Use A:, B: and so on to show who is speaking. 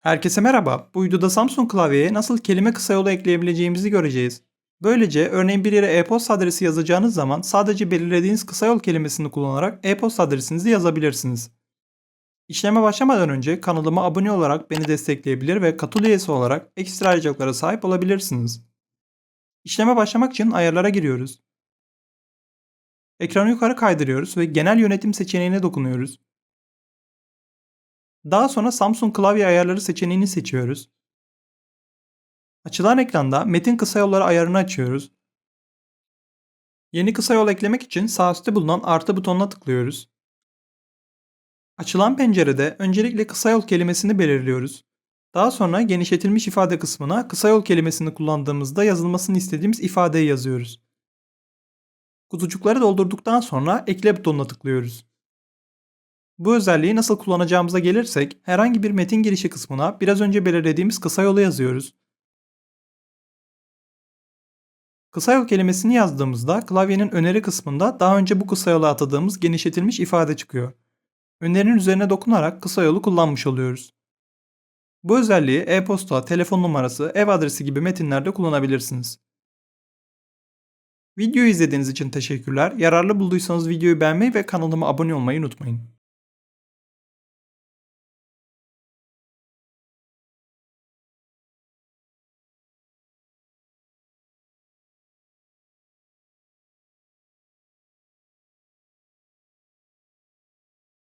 A: Herkese merhaba. Bu videoda Samsung klavyeye nasıl kelime kısa yolu ekleyebileceğimizi göreceğiz. Böylece örneğin bir yere e-posta adresi yazacağınız zaman sadece belirlediğiniz kısa yol kelimesini kullanarak e-posta adresinizi yazabilirsiniz. İşleme başlamadan önce kanalıma abone olarak beni destekleyebilir ve katıl üyesi olarak ekstra ayrıcalıklara sahip olabilirsiniz. İşleme başlamak için ayarlara giriyoruz. Ekranı yukarı kaydırıyoruz ve genel yönetim seçeneğine dokunuyoruz. Daha sonra Samsung klavye ayarları seçeneğini seçiyoruz. Açılan ekranda metin kısa yolları ayarını açıyoruz. Yeni kısa yol eklemek için sağ üstte bulunan artı butonuna tıklıyoruz. Açılan pencerede öncelikle kısa yol kelimesini belirliyoruz. Daha sonra genişletilmiş ifade kısmına kısa yol kelimesini kullandığımızda yazılmasını istediğimiz ifadeyi yazıyoruz. Kutucukları doldurduktan sonra ekle butonuna tıklıyoruz. Bu özelliği nasıl kullanacağımıza gelirsek herhangi bir metin girişi kısmına biraz önce belirlediğimiz kısa yolu yazıyoruz. Kısa yol kelimesini yazdığımızda klavyenin öneri kısmında daha önce bu kısa yola atadığımız genişletilmiş ifade çıkıyor. Önerinin üzerine dokunarak kısa yolu kullanmış oluyoruz. Bu özelliği e-posta, telefon numarası, ev adresi gibi metinlerde kullanabilirsiniz. Videoyu izlediğiniz için teşekkürler. Yararlı bulduysanız videoyu beğenmeyi ve kanalıma abone olmayı unutmayın.